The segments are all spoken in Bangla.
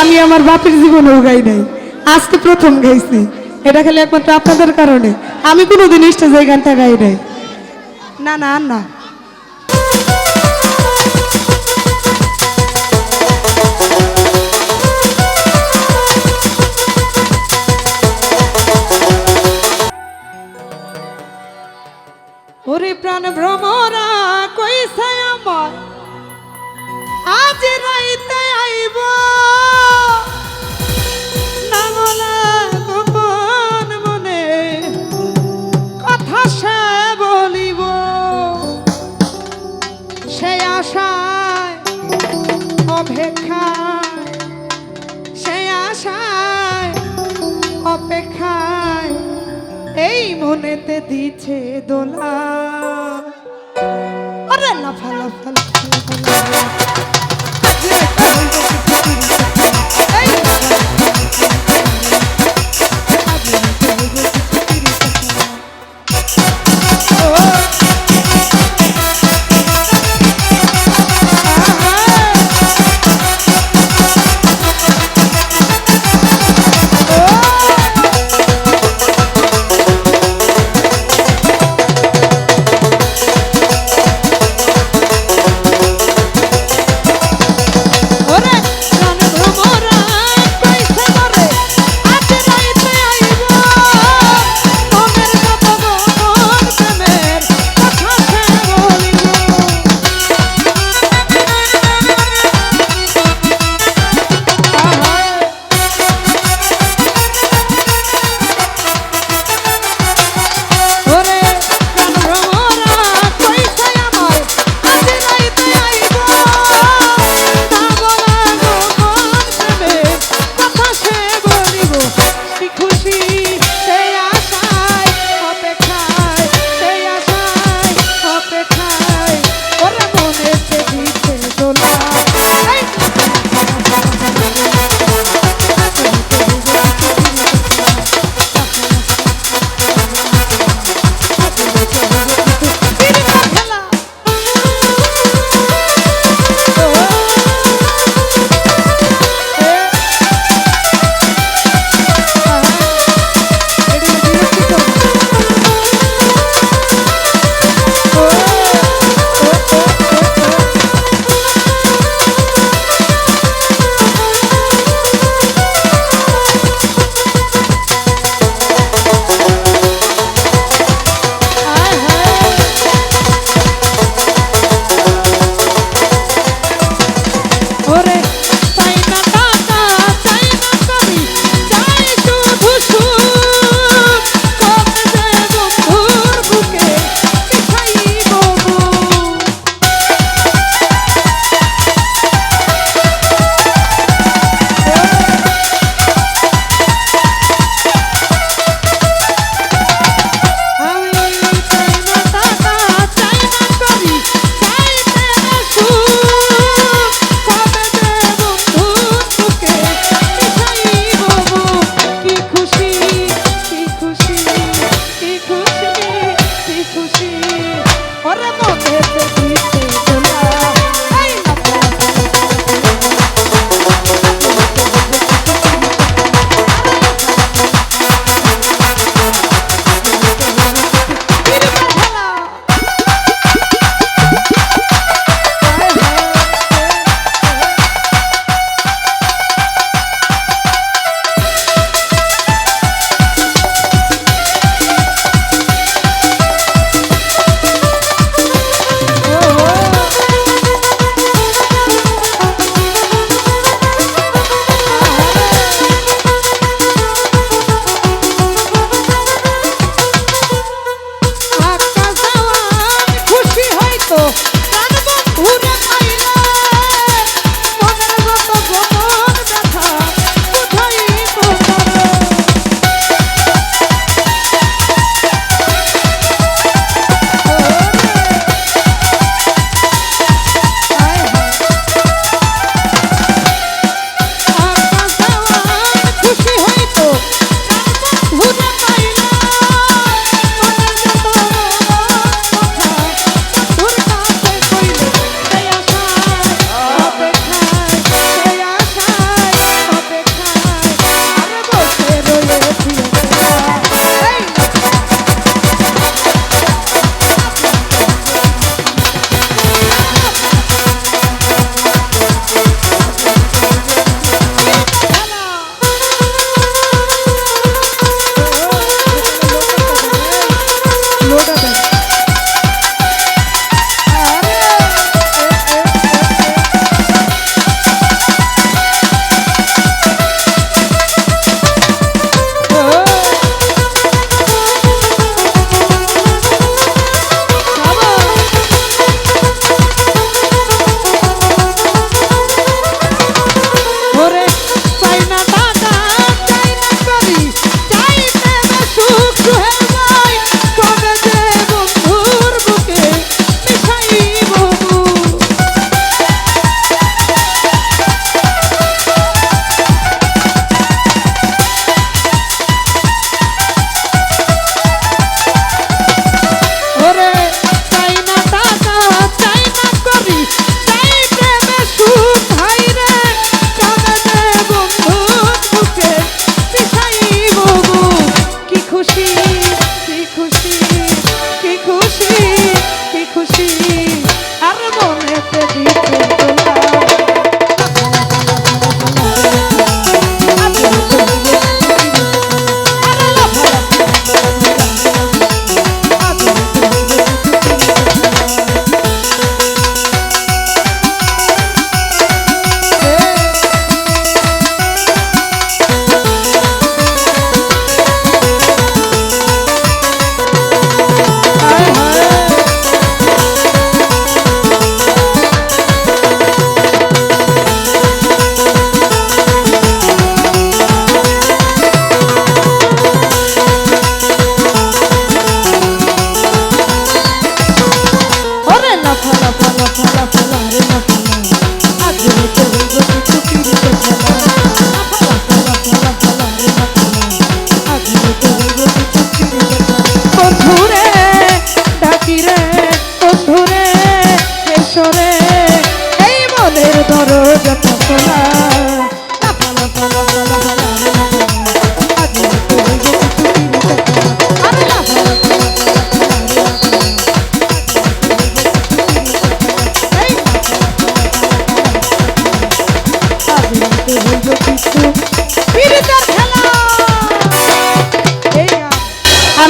আমি আমার বাপের জীবনেও গাই নাই। আজকে প্রথম গাইছি। এটা খালি একমাত্র আপনাদের কারণে। আমি কোনোদিন স্টেজে গানটা গাই নাই। না না না। ওরে প্রাণ ভ্রমরা কইছে আমার। আজ রাইতে মনেতে দিছে দোলা। আরে না ফালা ফালা।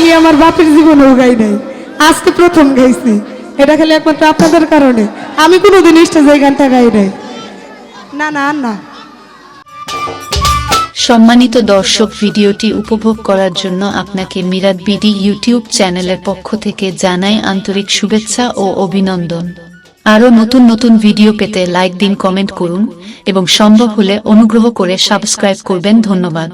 আমি আমার বাপের জীবনেও গাই নাই। আজকে প্রথম গাইছি। এটা খালি একমাত্র আপনাদের কারণে। আমি কোনোদিন স্টেজে এই গানটা গাই নাই। না না না। সম্মানিত দর্শক, ভিডিওটি উপভোগ করার জন্য আপনাকে মিরাদ বিডি ইউটিউব চ্যানেলের পক্ষ থেকে জানাই আন্তরিক শুভেচ্ছা ও অভিনন্দন। আরও নতুন নতুন ভিডিও পেতে লাইক দিন, কমেন্ট করুন এবং সম্ভব হলে অনুগ্রহ করে সাবস্ক্রাইব করবেন। ধন্যবাদ।